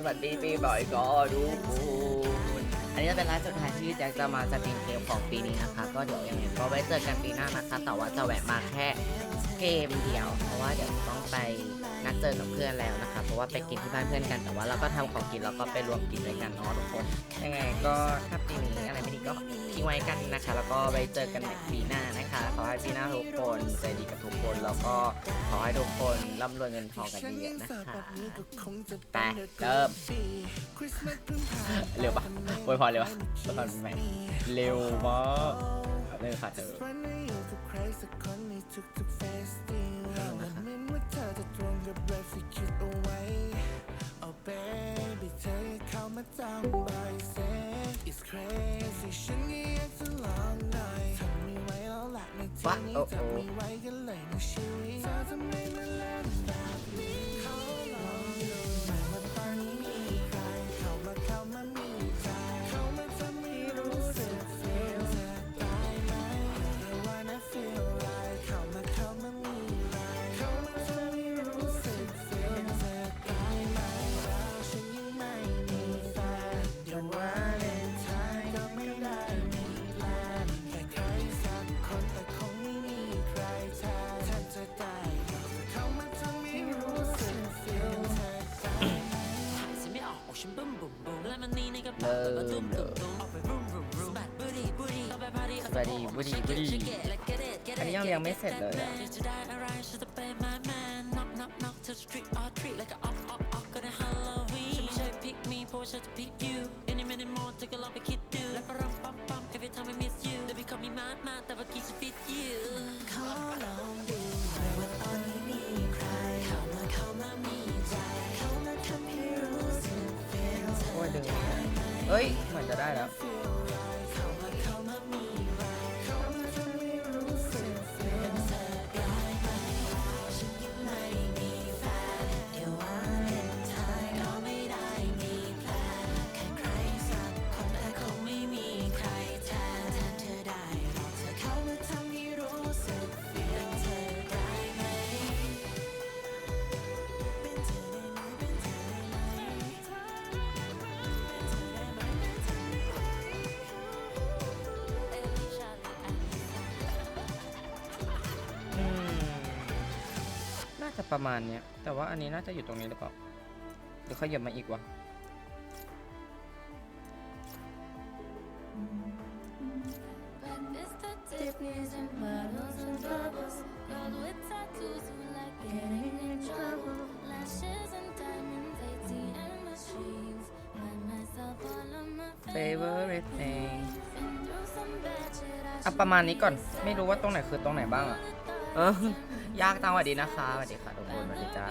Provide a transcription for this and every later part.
สวัสดีปีใหม่ก็ทุกคน อันนี้จะเป็นไลฟ์สุดท้ายที่แจ็คจะมาสตรีมเกมของปีนี้นะคะ ก็เดี๋ยวยังไงก็ไว้เจอกันปีหน้านะคะ แต่ว่าจะแวะมาแค่เกมเดียว เพราะว่าเดี๋ยวต้องไปนัดเจอกับเพื่อนแล้วนะคะ เพราะว่าไปกินที่บ้านเพื่อนกัน แต่ว่าเราก็ทำของกินแล้วก็ไปรวมกินด้วยกันเนาะทุกคน ยังไงก็ถ้าปีนี้อะไรไม่ดีก็ทิ้งไว้กันนะคะ แล้วก็ไว้เจอกันในปีหน้านะคะ ขอให้ปีหน้าทุกคนใจดีกับทุกคน แล้วก็ขอให้ทุกคนร่ำรวยเงินทองกันเยอะๆนะคะไปเริ่มเร็วปะโวยพรเร็วปะโวยพรปีใหม่เร็วมากเร็วค่ะเธอวะโอ้โห เริ่มเลยสวัสดีบุรีบุรีอันนี้ยังเรียงไม่เสร็จเลยอะโอ้ยดึ งเอ้ยเหมือนจะได้แล้ว ประมาณเนี้ย แต่ว่าอันนี้น่าจะอยู่ตรงนี้หรือเปล่าเดี๋ยวขยับมาอีกวะเฟเวอร์เรทเองอะประมาณนี้ก่อน ไม่รู้ว่าตรงไหนคือตรงไหนบ้างอะ เออยากจังสวัสดีนะคะสวัสดีค่ะทุกคนสวัสดีจ้า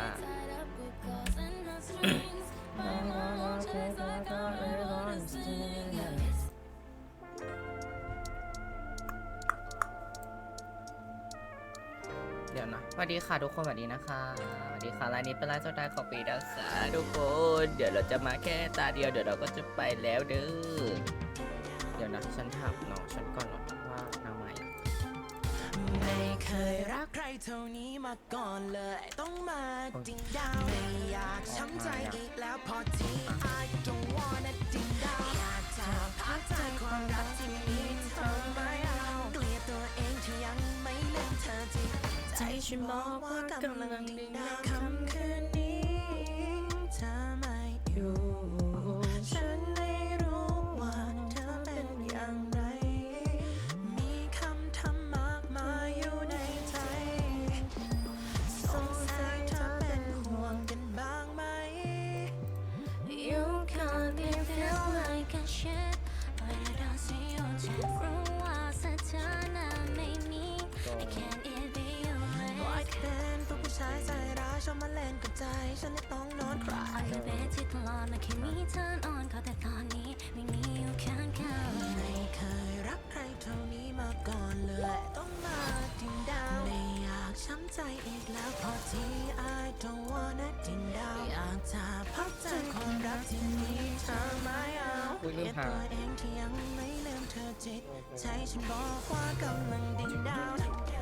เดี๋ยวนะสวัสดีค่ะทุกคนสวัสดีนะคะสวัสดีค่ะรายนี้เป็นรายสุดท้ายของปีนะคะทุกคนเดี๋ยวเราจะมาแค่ตาเดียวเดี๋ยวเราก็จะไปแล้วเด้อเดี๋ยวนะฉันถามน้องฉันก่อนเนาะ ไม่เคยรักใครเท่านี้มาก่อนเลยต้องมาจริงดาวไม่อยากช้ำใจอีกแล้วพอที่ I don't wanna จริงดาวอยากจะพักใจความรักที่มีเธอไม่เอาเกลียดตัวเองที่ยังไม่เลืมเธอจริงใจฉันบอกว่ากำลังดิ่งดาวคำคืน ใจ ฉันเลยต้องนอนคลาย On the bed ที่ตลอดไม่เคยมี turn on เขาแต่ตอนนี้ไม่มีอยู่ข้างๆไม่เคยรักใครเท่านี้มาก่อนเลย ต้องมาทิ้งดาว ไม่อยากช้ำใจอีกแล้วพอที่ I don't wanna ทิ้งดาว อยากจะพักใจความรักที่มีเธอไม่เอาอุ๊ยลืเกลีมยดหาตัวเองที่ยังไม่ลืมเธอจิตใจฉันบอกว่ากำลังดิ่งดาว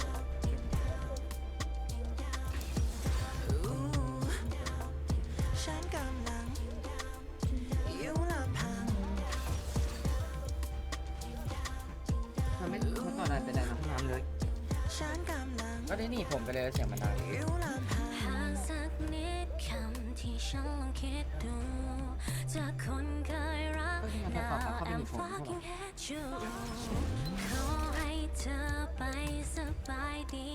I'm fucking hate you ขอให้เธอไปสบายดี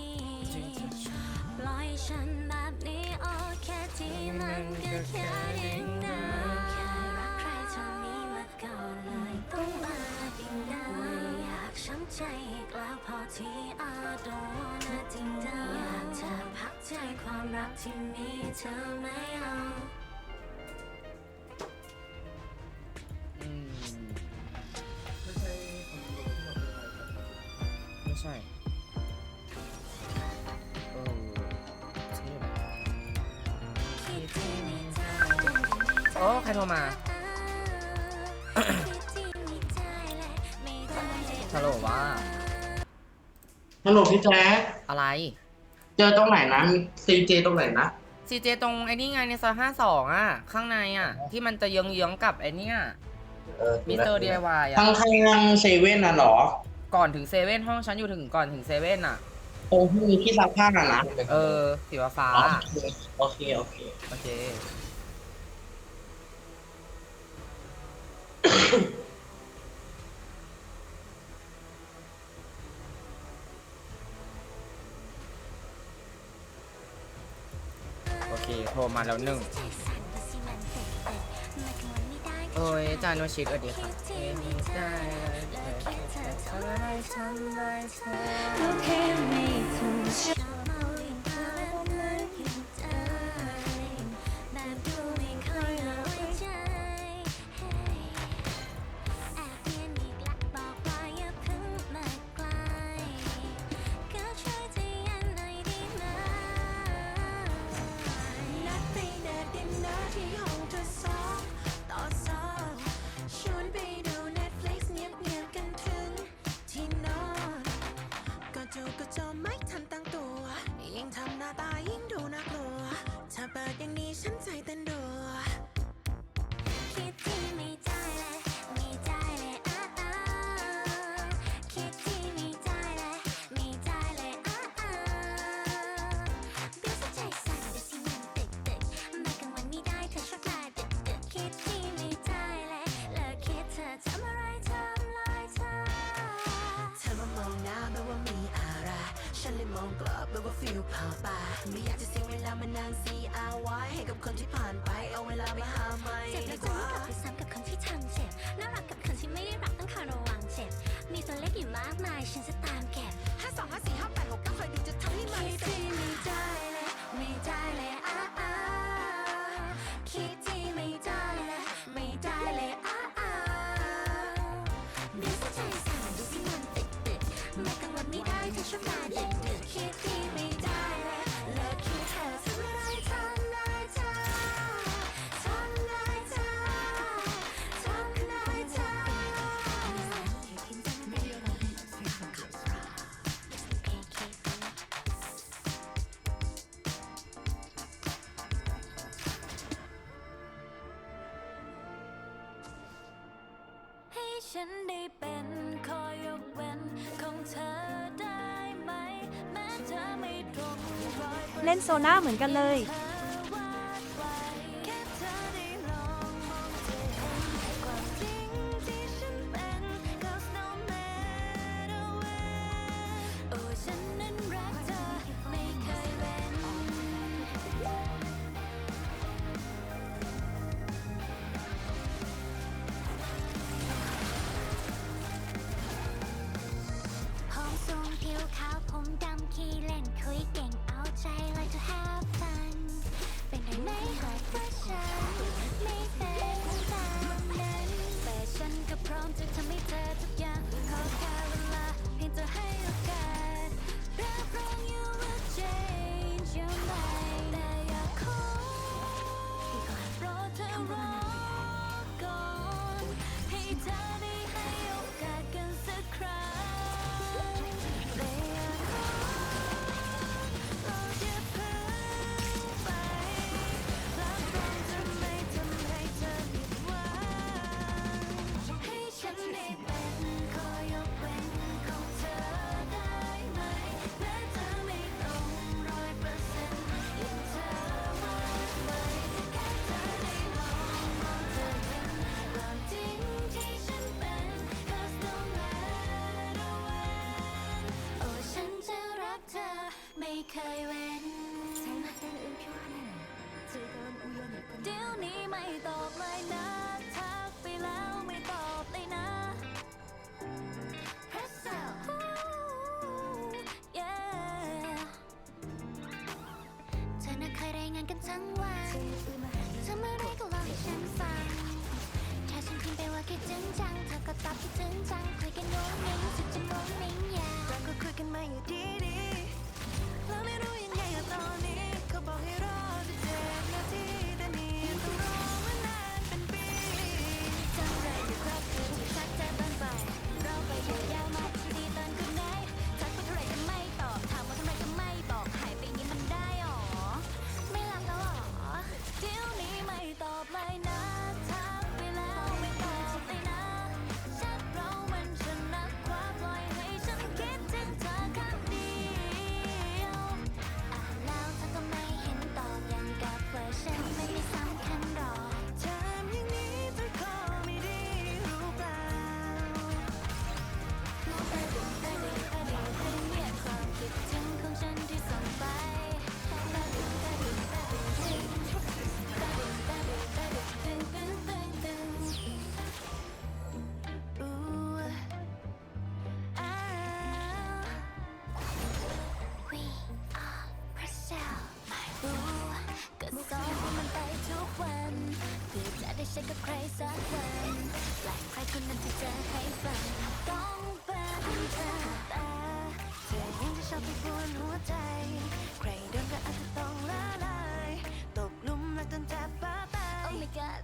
ปล่อยฉันแบบนี้โอเคที่มันก็แค่ดิ้งดาวแค่รักใครเท่านี้มาก่อนเลยต้องมาดิ้งดาวอยากช้ำใจอีกแล้วพอที่ I don't wanna ดิ้งดาวอยากจะพักใจความรักที่มีเธอไม่เอา รโทรมาคิดที่มีใจและไม่ได้ฮัลโหลว่า ฮัลโหลพี่แจ๊คอะไร เจอตรงไหนนะมีซีเจตรงไหนนะ ซีเจตรงไอ้นี่ไงในซอยห้าสองอะ ข้างในอะ ที่มันจะเยื้องๆกับไอ้เนี่ยเออมิสเตอร์ดีไอวายอะข้างข้างๆเซเว่นน่ะเหรอ ก่อนถึงเซเว่นห้องฉันอยู่ถึงก่อนถึงเซเว่นอะ ตรงที่มีที่ซักผ้าน่ะนะเออสีฟ้าอ๋อๆอะโอเคโอเคโอเค โอเคโทรมาแล้วหนึ่งโอ้ยจานโนชิตสวัสดีค่ะเอ็มใจทำอะไรทำได้ ถ้ องกลับแล้วก็ฟิลผ่าไปไม่อยากจะเสียเวลามานั่ง C R Y ให้กับคนที่ผ่านไปเอาเวลาไปหาใหม่เจ็บแล้วจะไม่กลับไปซ้ำกับคนที่ทำเจ็บน่ารักกับคนที่ไม่ได้รักต้องคายระวังเจ็บมีตัวเล็กอยู่มากมายฉันจะตามเก็บห้าสองห้2 5 4 เล่นโซน่าเหมือนกันเลย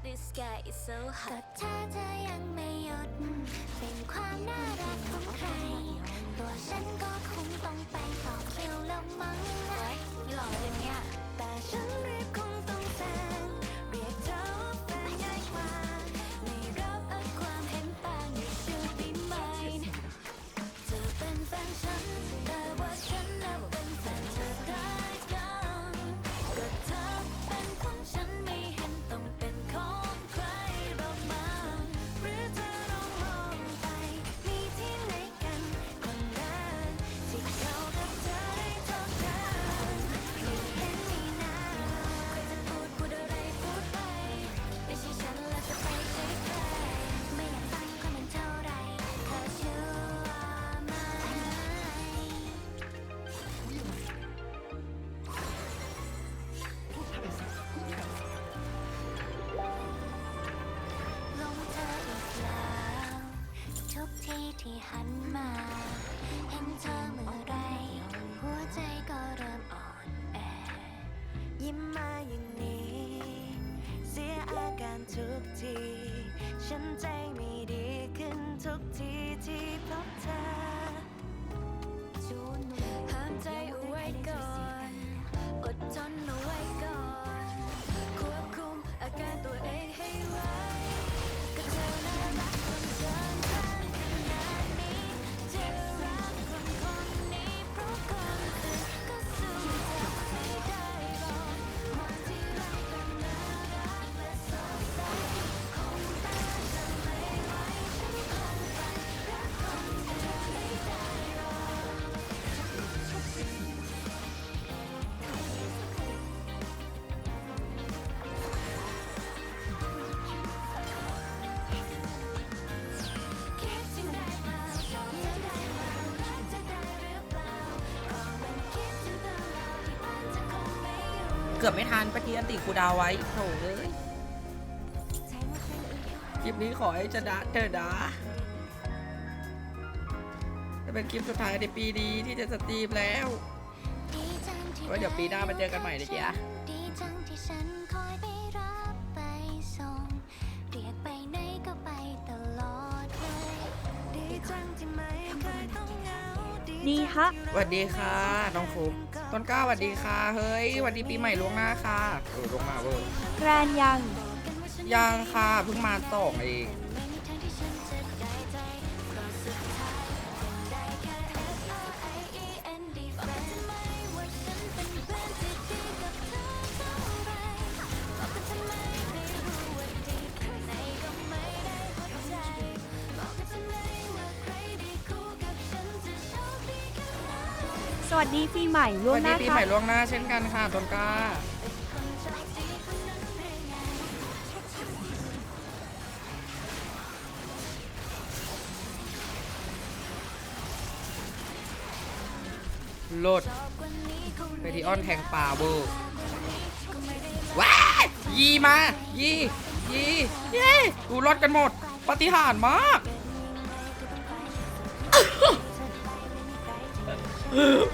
this guy is so hot ก็ถ้าเธอยังไม่หยุด เป็นความน่ารักของใคร ตัวฉันก็คงต้องไปต่อคิวแล้วมั้งไม่หล่อเลยเนี่ยแต่ฉันรีบคงต้องแซง ที่หันมา เห็นเธอเมื่อไร หัวใจก็เริ่มอ่อนแอ ยิ้มมาอย่างนี้ เสียอาการทุกที ฉันใจไม่ดีขึ้นทุกทีที่พบเธอ กือบไม่ทันปฏิอันติคูดาวไว้โถเอ้ยคลิปนี้ขอให้ชนะเธอนะจะเป็นคลิปสุดท้ายในปีนี้ที่จะสตรีมแล้วดีจังที่ไว้เดี๋ยวปีหน้ามาเจอกันใหม่นะจ๊ะดีจังที่ฉันคอยไปรับไปส่งเรียกไปไหนก็ไปตลอดเลยดีจังที่ไม่เคยดีฮะสวัสดีค่ะ น้องฟุก ต้นกล้าสวัสดีค่ะ เฮ้ยสวัสดีปีใหม่ล่วงหน้าค่ะเออล่วงหน้าเวอร์แกรนยังยังค่ะเพิ่งมาส่งเองไม่มีทาง สวัสดีปีใหม่ล่วงวัสหดีน้าปีคใหม่บล่วงหน้าเช่นกันค่ะต้นกล้าโหรือไงโลดเรดิออนแทงป่าเวอร์กว้ายยีมา ยี ยีเย้ดูรถกันหมด ปฏิหารย์มาก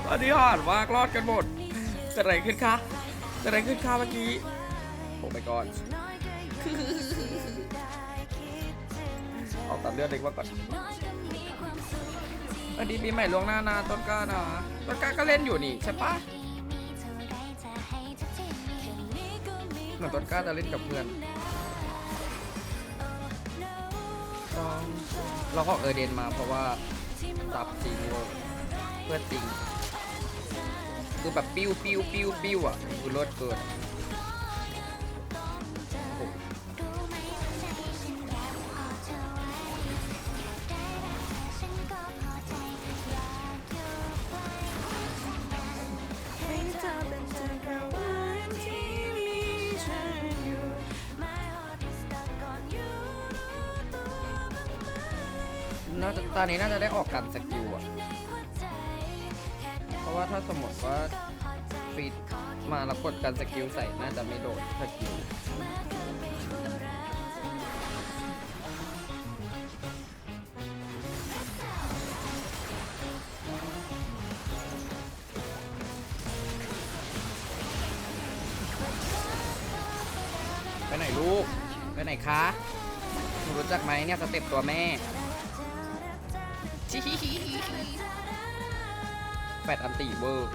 ปฏิหารย์มากรอดกันหมดเกิดอะไรขึ้นคะเกิดอะไรขึ้นคะเมื่อกี้โอ้ my god เอาตัดเลือดเด็กว่าก่อนสวัสดีปีใหม่ล่วงหน้านะต้นกล้านะต้นกล้าก็เล่นอยู่นี่ใช่ปะเหมือนต้นกล้าจะเล่นกับเพื่อนเราก็อเออเดนมาเพราะว่าซับจริงโล เพื่อจริงคือแบบปิ้วปิ้วปิ้วปิ้วอะคือรถเกินโอ้โหรู้ไหมว่าใจฉันอยากขอเธอไว้อยากได้รักเธอฉันก็พอใจอยากอยู่ใกล้กันให้เธอเป็นจักรวาลที่มีฉันอยู่ My heart is stuck on you รู้ตัวบ้างไหมน่าจะตอนนี้น่าจะได้ออกกันสกิลอะ เพราะว่าถ้าสมมติว่าฟีดมาแล้วกดการสกิลใส่น่าจะไม่โดนสกิลไปไหนลูก ไปไหนคะหนูรู้จักไหมเนี่ยสเต็ปตัวแม่ แฟดอันตีเวอร์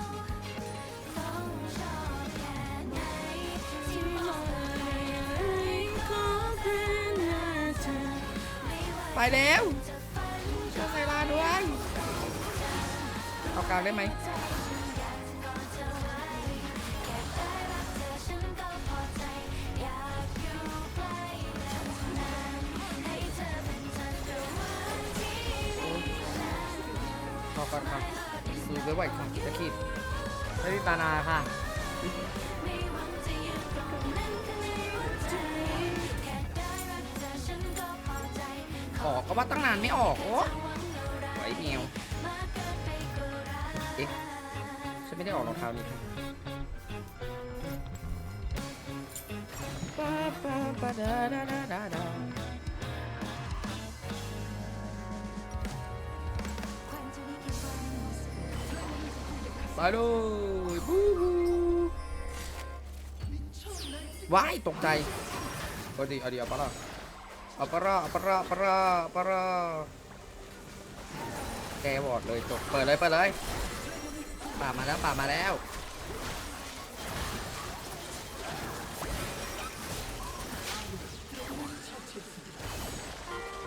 ไปแล้วช่วยไซราด้วย เอากลางได้ไหม ดูไว้ไหวค่ะจะขีดไม่มีปานาค่ะออกก็ว่าตั้งนานไม่ออก โอ้ไหวเหี่ยวเอ๊ะฉันไม่ได้ออกรองเท้านี้ค่ะป้าปาปาดาดาดาดา ไปเลยว้ายตกใจเอาดิเอาดิเอาปะล่ะอัปปะราอัปปะราอัปปะราอัปปะราแกวอดเลยจบเปิดเลยเปิดเลยป่ามาแล้วป่ามาแล้ว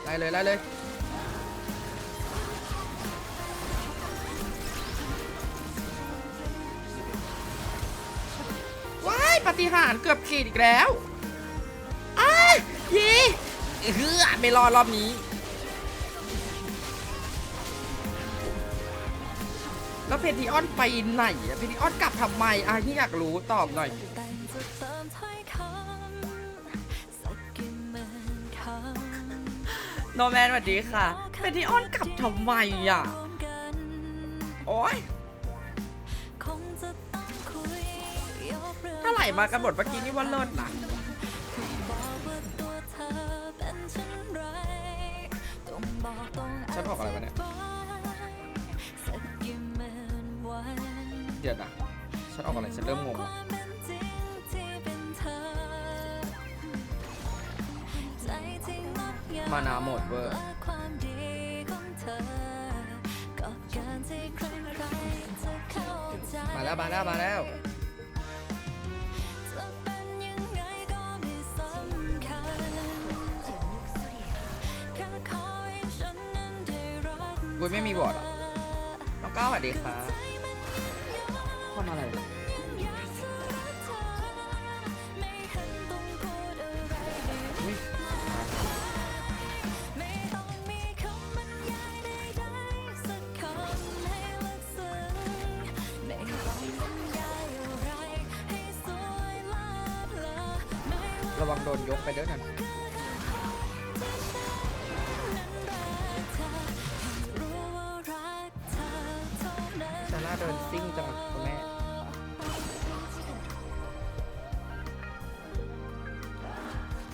ไล่เลยไล่เลย ปฏิหารเกือบขีดอีกแล้วอ้ายีเฮือไม่รอดรอบนี้ แล้วเพทิออนไปไหนอะเพทิออนกลับทำไมอะที่อยากรู้ตอบหน่อยโนแมนสวัสดีค่ะเพทิออนกลับทำไมอะ โอ้ย ถ้าไหลมากันหมดเมื่อกี้นี่ว่าเลิศนะฉันบอกอะไรวะเนี่ยเดี๋ยวนะฉันออกอะไรฉันเริ่มงงมานาหมดเวอร์มาแล้วมาแล้วมาแล้ว กูไม่มีบอร์ดอะน้องก้าวสวัสดีค่ะทำอะไรระวังโดนยกไปเด้อนั่น ซิ่งจังคุณแม่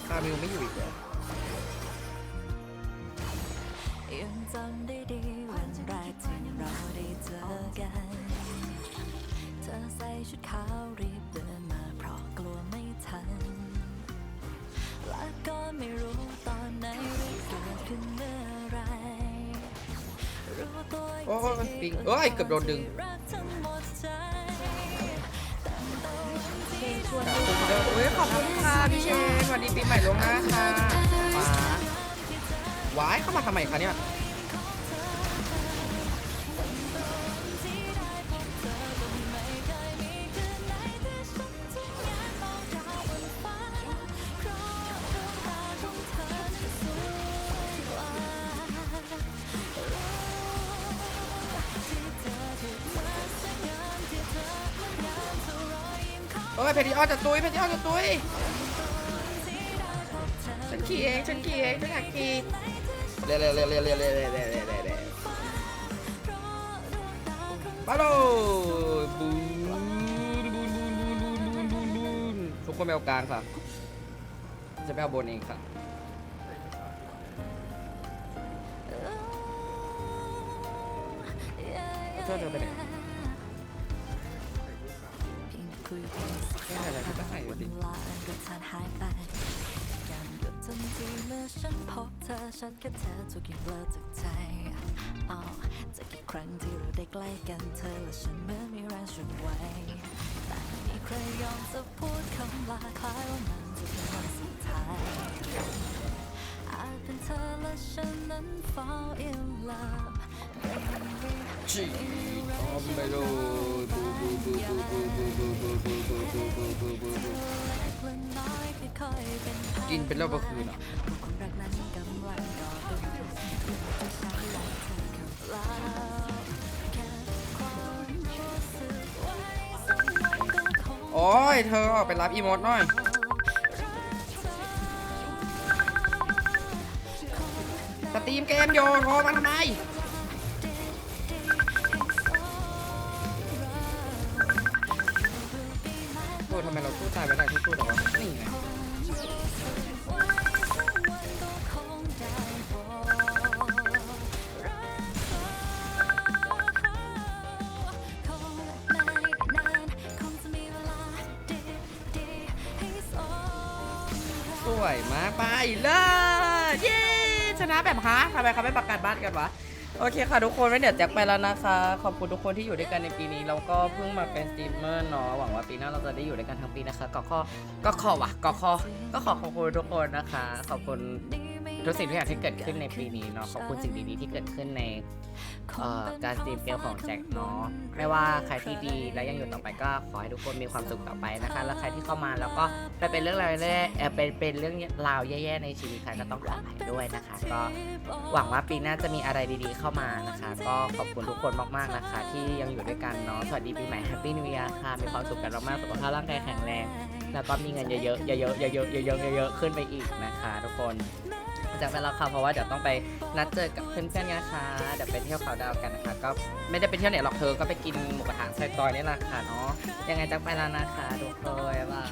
คามิวไม่อยู่อีกเหรอยังจำได้ดีวันแรกที่เราได้เจอกัน เธอใส่ชุดขาวรีบเดินมาเพราะกลัวไม่ทัน และก็ไม่รู้ตอนไหนว่าเกิดขึ้นเมื่อไรรู้ตัวอีกโอ้ยทีปิงเอ้ยเกือบโดนดึง ชวนที่ขอบคุณเด้อเอ้ยขอบคุณค่ะพี่เชนวันดีปีใหม่ลวงหน้าค่ะว้ายเข้ามาทำไมคะเนี่ย เอ้ยเพดิออจะตุยเพดิออจะตุยฉันขี่เองฉันขี่เองฉันอยากขี่เร็วเร็วเร็วเร็วเร็วเร็วเร็วเร็วเร็วเร็วเร็วไปเลบูนบูนบูนบูนบูนบูนบูนบูนทุกคนไปเอากลางค่ะจะไปเอาบนเองค่ะเธอเธอไปไหน แก้อะไรก็ได้ดิทานหายไปยังหยุดทนทีเมื่อฉันพบเธอฉันแค่เธอทุกย่างเบลอจากใจอ้าวจะกี่ครั้งที่เราได้ใกล้กันเธอและฉันเหมือนมีแรงฉุดไว้แต่ไม่มีใครยอมจะพูดคำลาคล้ายว่ามันจะเป็นวันสุดท้ายอาจเป็นเธอและฉันนั้น fall in love จีทำไปเลยบูบูบูบูบูบูบูบูบูบูบูบูบูบูกินเป็นแล้วเมื่อคืนอะความรักลังก่อตัวที่ฉันและเธอกับเราแค่ความรู้สึกไว้สักวันโอ้ยเธอออกไปรับอีโมดหน่อยสตรีมเกมโยโทรมาทำไม โอ้ทำไมเราสู้ตายไม่ได้ทุกตัวหรอวะนี่ไงสวยมากไปเลยเย้ชนะแบบฮะทำไมเขาไม่ประกาศบ้านกันวะ โอเคค่ะทุกคนไว้เดี๋ยวแจ็คไปแล้วนะคะ ขอบคุณทุกคนที่อยู่ด้วยกันในปีนี้เราก็เพิ่งมาเป็นสตรีมเมอร์เนาะหวังว่าปีหน้าเราจะได้อยู่ด้วยกันทั้งปีนะคะ ก็ขอก็ขอวะก็ขอก็ขอขอบคุณทุกคนนะคะ ขอบคุณ ทุกสิ่งทุกอย่างที่เกิดขึ้นในปีนี้เนาะขอบคุณสิ่งดีๆที่เกิดขึ้นในเอ่อการสตรีมเกมของแจ็คเนาะไม่ว่าใครที่ดีและยังอยู่ต่อไปก็ขอให้ทุกคนมีความสุขต่อไปนะคะ แล้วใครที่เข้ามาแล้วก็ไปเป็นเรื่องราวแย่ๆเออเป็นเป็นเรื่องราวแย่ๆในชีวิตใครก็ต้องขออภัยด้วยนะคะ ก็หวังว่าปีหน้าจะมีอะไรดีๆเข้ามานะคะ ก็ขอบคุณทุกคนมากๆนะคะ ที่ยังอยู่ด้วยกันเนาะสวัสดีปีใหม่แฮปปี้นิว e a ค่ะมีความสุขกันมากๆสุขภาพร่างกายแข็งแรงแล้วก็มีเงินเยอะๆเยอะๆเยอะๆเยอะๆเยอะๆขึ้นไปอีกนะคะ ทุกคน จะไปแล้วค่ะเพราะว่าเดี๋ยวต้องไปนัดเจอกับเพื่อนๆกันะคะเดี๋ยวไปเที่ยวเขาดาวกันนะคะ ก็ไม่ได้ไปเที่ยวไหนหรอกเธอก็ไปกินหมูกระทะใส่ตอยนี่แหละค่ะเนาะยังไงจะไปแล้วนะคะทุกคนบ๊ายบาย